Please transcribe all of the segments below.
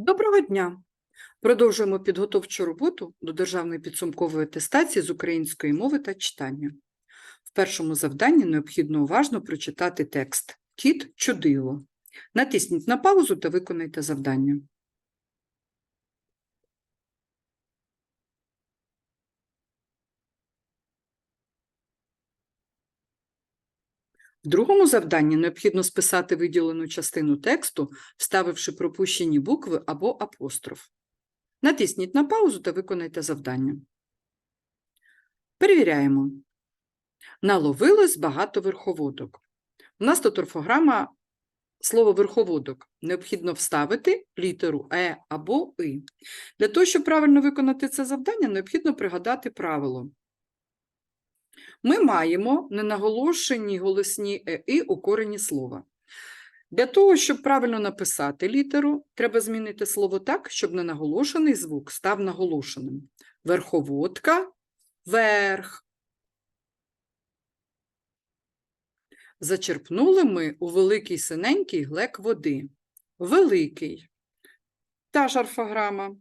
Доброго дня! Продовжуємо підготовчу роботу до державної підсумкової атестації з української мови та читання. В першому завданні необхідно уважно прочитати текст Кіт чудило. Натисніть на паузу та виконайте завдання. В другому завданні необхідно списати виділену частину тексту, вставивши пропущені букви або апостроф. Натисніть на паузу та виконайте завдання. Перевіряємо. Наловилось багато верховодок. У нас тут орфограма слово верховодок. Необхідно вставити літеру Е або И. Для того, щоб правильно виконати це завдання, необхідно пригадати правило. Ми маємо ненаголошені голосні е і у корені слова. Для того, щоб правильно написати літеру, треба змінити слово так, щоб ненаголошений звук став наголошеним. Верховодка верх. Зачерпнули ми у великий синенький глек води. Великий. Та ж орфограма.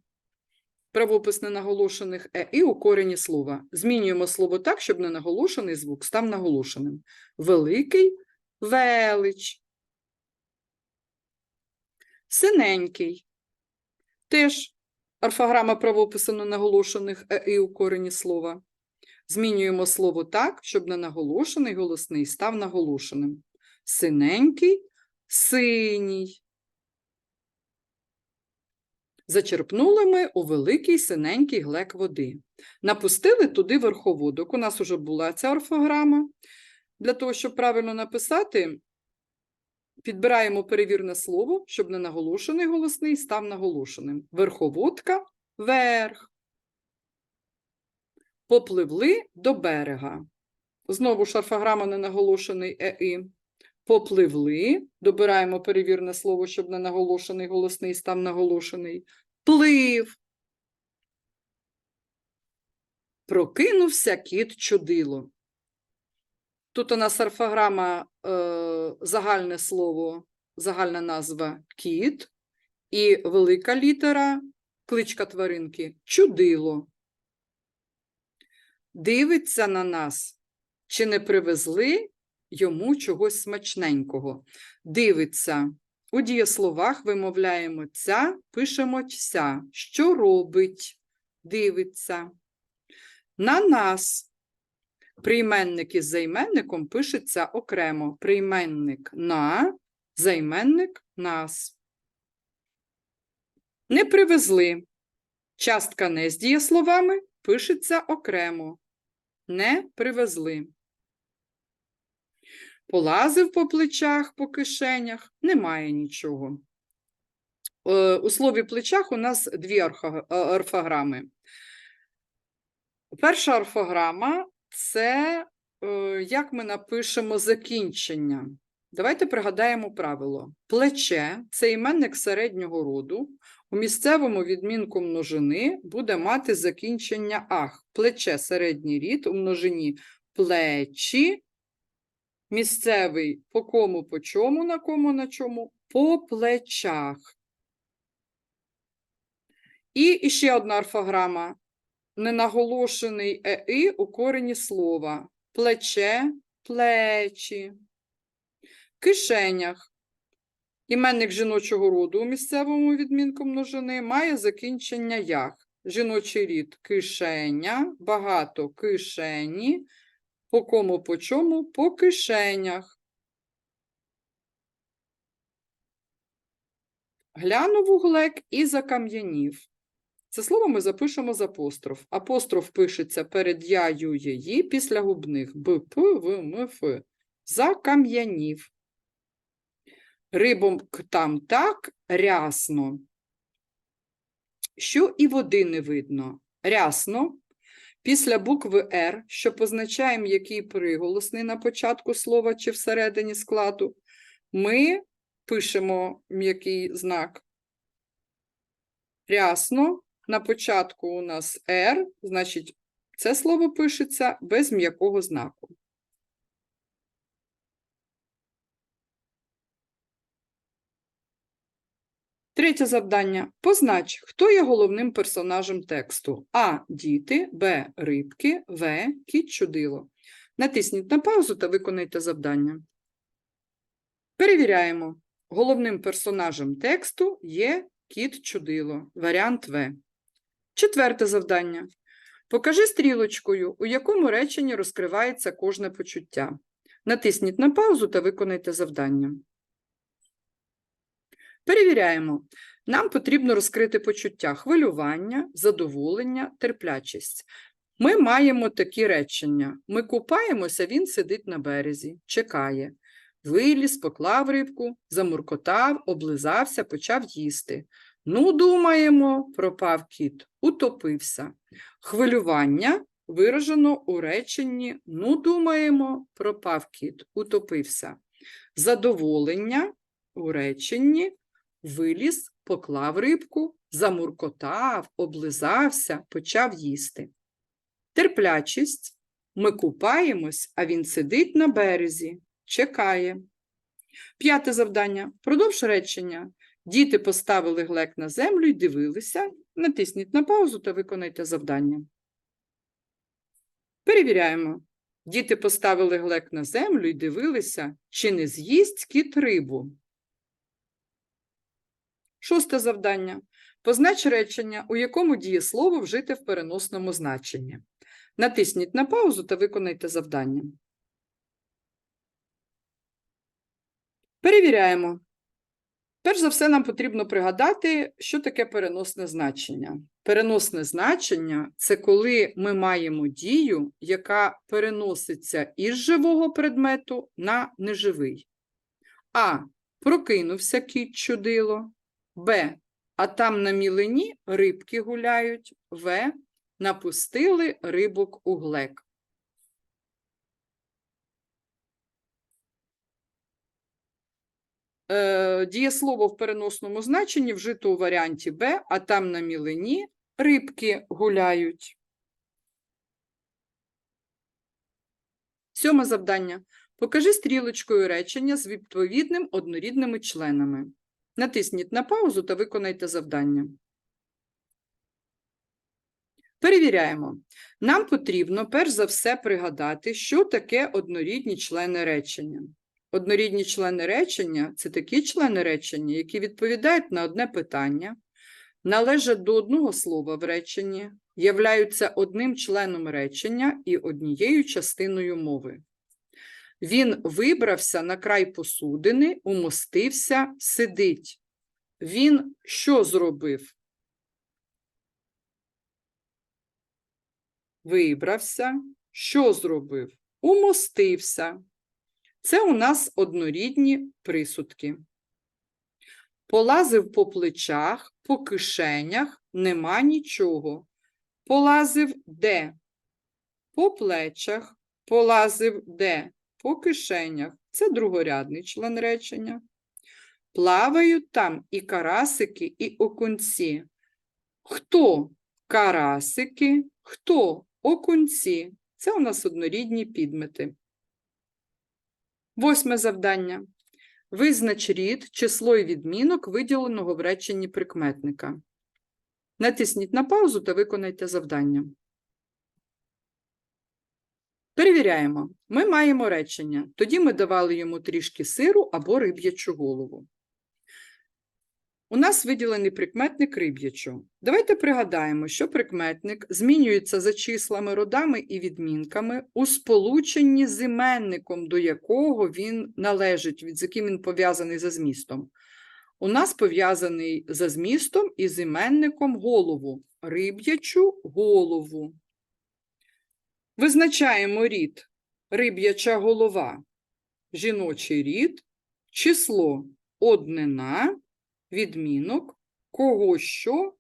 Правопис ненаголошених е і у корені слова. Змінюємо слово так, щоб ненаголошений звук став наголошеним. Великий велич. Синенький. Теж орфограма правопису ненаголошених е і у корені слова. Змінюємо слово так, щоб ненаголошений голосний став наголошеним. Синенький, синій. Зачерпнули ми у великий синенький глек води. Напустили туди верховодок. У нас уже була ця орфограма. Для того, щоб правильно написати, підбираємо перевірне слово, щоб ненаголошений голосний став наголошеним. Верховодка верх. Попливли до берега. Знову ж орфограма ненаголошений ЕИ. Попливли, добираємо перевірне слово, щоб ненаголошений голосний став наголошений. Плив. Прокинувся кіт чудило. Тут у нас орфограма е, загальне слово, загальна назва кіт і велика літера, кличка тваринки чудило. Дивиться на нас, чи не привезли йому чогось смачненького. Дивиться. У дієсловах вимовляємо ця, пишемо ця. Що робить? Дивиться. На нас. Прийменник із займенником пишеться окремо. Прийменник на, займенник нас. Не привезли. Частка не з дієсловами пишеться окремо. Не привезли. Полазив по плечах, по кишенях, немає нічого. Е, У слові плечах у нас дві е, орфограми. Перша орфограма це е, як ми напишемо закінчення. Давайте пригадаємо правило. Плече це іменник середнього роду. У місцевому відмінку множини буде мати закінчення ах. Плече середній рід у множині плечі. Місцевий по кому, по чому, на кому, на чому? По плечах. І ще одна орфограма. Ненаголошений ЕИ у корені слова. Плече, плечі. Кишенях. Іменник жіночого роду у місцевому відмінку множини має закінчення як. Жіночий рід кишеня, багато кишені, по кому, по чому, по кишенях. Глянув у глек і закам'янів. Це слово ми запишемо з апостроф. Апостроф пишеться перед я, ю, є, після губних б, п, в, м, ф. Закам'янів. Рибом там так рясно, що і води не видно. Рясно. Після букви Р, що позначає м'який приголосний на початку слова чи всередині складу, ми пишемо м'який знак. Рясно. На початку у нас R, значить, це слово пишеться без м'якого знаку. Третє завдання. Познач, хто є головним персонажем тексту. А. Діти, Б. Рибки, В. Кіт чудило. Натисніть на паузу та виконайте завдання. Перевіряємо. Головним персонажем тексту є кіт чудило. Варіант В. Четверте завдання. Покажи стрілочкою, у якому реченні розкривається кожне почуття. Натисніть на паузу та виконайте завдання. Перевіряємо. Нам потрібно розкрити почуття хвилювання, задоволення, терплячість. Ми маємо такі речення. Ми купаємося, він сидить на березі, чекає. Виліз, поклав рибку, замуркотав, облизався, почав їсти. Ну, думаємо, пропав кіт, утопився. Хвилювання виражено у реченні Ну, думаємо, пропав кіт, утопився. Задоволення у реченні виліз, поклав рибку, замуркотав, облизався, почав їсти. Терплячість ми купаємось, а він сидить на березі, чекає. П'яте завдання. Продовж речення. Діти поставили глек на землю і дивилися. Натисніть на паузу та виконайте завдання. Перевіряємо. Діти поставили глек на землю і дивилися, чи не з'їсть кіт рибу. Шосте завдання. Познач речення, у якому дієслово вжите в переносному значенні. Натисніть на паузу та виконайте завдання. Перевіряємо. Перш за все, нам потрібно пригадати, що таке переносне значення. Переносне значення це коли ми маємо дію, яка переноситься із живого предмету на неживий. А. Прокинувся кіт чудило. Б. А там на мілині рибки гуляють. В. Напустили рибок у глек. Е, Дієслово в переносному значенні вжито у варіанті Б, а там на мілині рибки гуляють. Сьоме завдання. Покажи стрілочкою речення з відповідним однорідними членами. Натисніть на паузу та виконайте завдання. Перевіряємо. Нам потрібно перш за все пригадати, що таке однорідні члени речення. Однорідні члени речення це такі члени речення, які відповідають на одне питання, належать до одного слова в реченні, являються одним членом речення і однією частиною мови. Він вибрався на край посудини, умостився, сидить. Він що зробив? Вибрався. Що зробив? Умостився. Це у нас однорідні присудки. Полазив по плечах, по кишенях нема нічого. Полазив де? По плечах. Полазив де? По кишенях. Це другорядний член речення. Плавають там і карасики, і окунці. Хто карасики, хто окунці? Це у нас однорідні підмети. Восьме завдання. Визнач рід, число і відмінок виділеного в реченні прикметника. Натисніть на паузу та виконайте завдання. Перевіряємо. Ми маємо речення. Тоді ми давали йому трішки сиру або риб'ячу голову. У нас виділений прикметник риб'ячу. Давайте пригадаємо, що прикметник змінюється за числами, родами і відмінками у сполученні з іменником, до якого він належить, від з яким він пов'язаний за змістом. У нас пов'язаний за змістом із іменником голову, риб'ячу голову. Визначаємо рід риб'яча голова, жіночий рід, число однина, відмінок, кого що,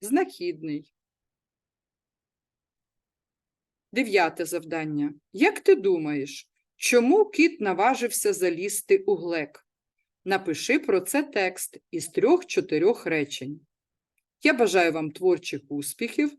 знахідний. Дев'яте завдання. Як ти думаєш, чому кіт наважився залізти у глек? Напиши про це текст із трьох-чотирьох речень. Я бажаю вам творчих успіхів.